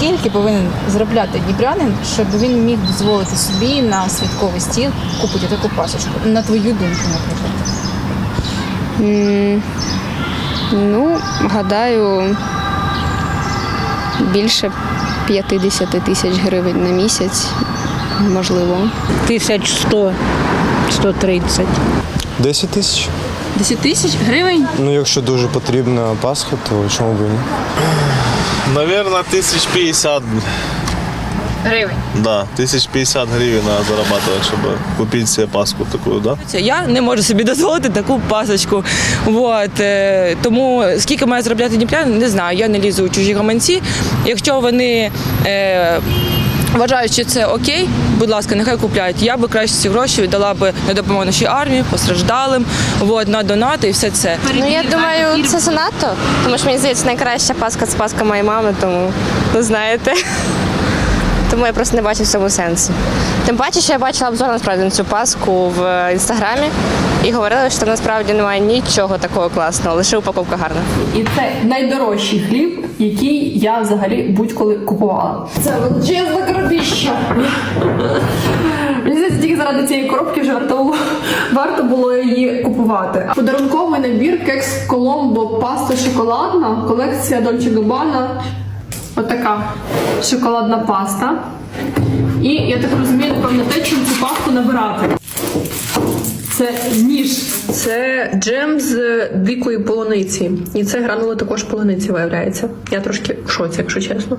скільки повинен заробляти дніпрянин, щоб він міг дозволити собі на святковий стіл купити таку пасочку? На твою думку, наприклад. Ну, гадаю, більше 50 тисяч гривень на місяць, можливо. Тисяч сто, сто тридцять. 10 тисяч. 10 тисяч гривень? Ну, якщо дуже потрібна Пасха, то чому б і ні? Наверное, тысяч пятьдесят. Гривень. Да, тысяч пятьдесят гривен надо зарабатывать, чтобы купить себе паску такую, да? Я не можу собі дозволити таку пасочку. Вот. е, Тому скільки має заробляти дніпряни, не знаю. Я не лізу у чужі гаманці. Якщо вони е, вважають, що це окей, будь ласка, нехай купляють. Я би краще ці гроші віддала би на допомогу нашій армії, постраждалим, вот, на донати і все це. Ну я думаю, це занадто, тому що мені здається, найкраща паска це паска моєї мами, тому ну знаєте. Тому я просто не бачу в цьому сенсу. Тим паче, що я бачила обзор насправді на цю паску в інстаграмі і говорили, що насправді немає нічого такого класного, лише упаковка гарна. І це найдорожчий хліб, який я взагалі будь-коли купувала. Це величезна коробіща. Тільки заради цієї коробки вже варто варто було її купувати. Подарунковий набір кекс Коломбо паста шоколадна, колекція Dolce Gabbana. Отака шоколадна паста. І я так розумію, напевно, те, чим цю пасту набирати. Це ніж. Це джем з дикої полуниці. І це гранули також полуниці виявляється. Я трошки в шоці, якщо чесно.